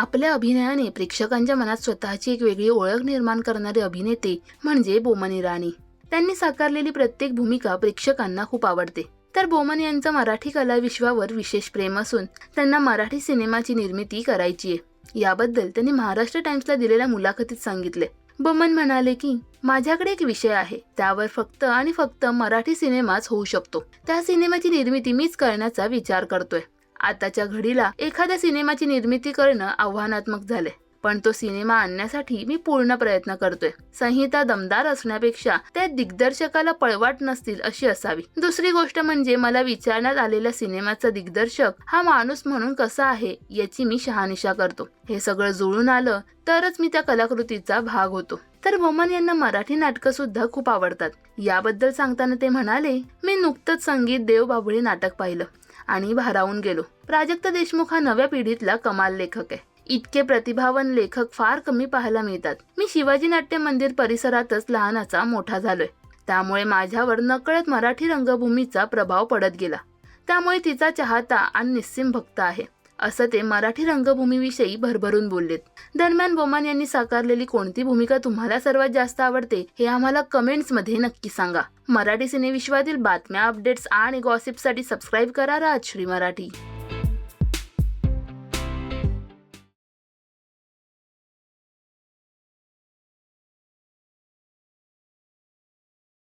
आपल्या अभिनयाने प्रेक्षकांच्या मनात स्वतःची एक वेगळी ओळख निर्माण करणारे अभिनेते म्हणजे बोमन इराणी. त्यांनी साकारलेली प्रत्येक भूमिका प्रेक्षकांना खूप आवडते. तर बोमन यांचं मराठी कला विश्वावर विशेष प्रेम असून त्यांना मराठी सिनेमाची निर्मिती करायची आहे. याबद्दल त्यांनी महाराष्ट्र टाइम्सला दिलेल्या मुलाखतीत सांगितले. बोमन म्हणाले की माझ्याकडे एक विषय आहे. त्यावर फक्त आणि फक्त मराठी सिनेमाच होऊ शकतो. त्या सिनेमाची निर्मिती मीच करण्याचा विचार करतोय. आताच्या घडीला एखाद्या सिनेमाची निर्मिती करणं आव्हानात्मक झाले पण तो सिनेमा आणण्यासाठी मी पूर्ण प्रयत्न करतोय. संहिता दमदार असण्यापेक्षा त्या दिग्दर्शकाला पळवाट नसतील अशी असावी. दुसरी गोष्ट म्हणजे मला विचारण्यात आलेल्या सिनेमाचा दिग्दर्शक हा माणूस म्हणून कसा आहे याची मी शहानिशा करतो. हे सगळं जुळून आलं तरच मी त्या कलाकृतीचा भाग होतो. तर वमन यांना मराठी नाटकं सुद्धा खूप आवडतात. याबद्दल सांगताना ते म्हणाले मी नुकतंच संगीत देवबाभळी नाटक पाहिलं. आणि भारावून गेलो. प्राजक्त देशमुख हा नव्या पिढीतला कमाल लेखक आहे. इतके प्रतिभावन लेखक फार कमी पाहायला मिळतात. मी शिवाजी नाट्य मंदिर परिसरातच लहानाचा मोठा झालोय. त्यामुळे माझ्यावर नकळत मराठी रंगभूमीचा प्रभाव पडत गेला. त्यामुळे तिचा चाहता आणि निस्सिम भक्त आहे. असं ते मराठी रंगभूमीविषयी भरभरून बोललेत. दरम्यान बोमान यांनी साकारलेली कोणती भूमिका तुम्हाला सर्वात जास्त आवडते हे आम्हाला कमेंट्समध्ये नक्की सांगा. मराठी सिनेविश्वातील बातम्या अपडेट्स आणि गॉसिपसाठी सबस्क्राईब करा राजश्री मराठी.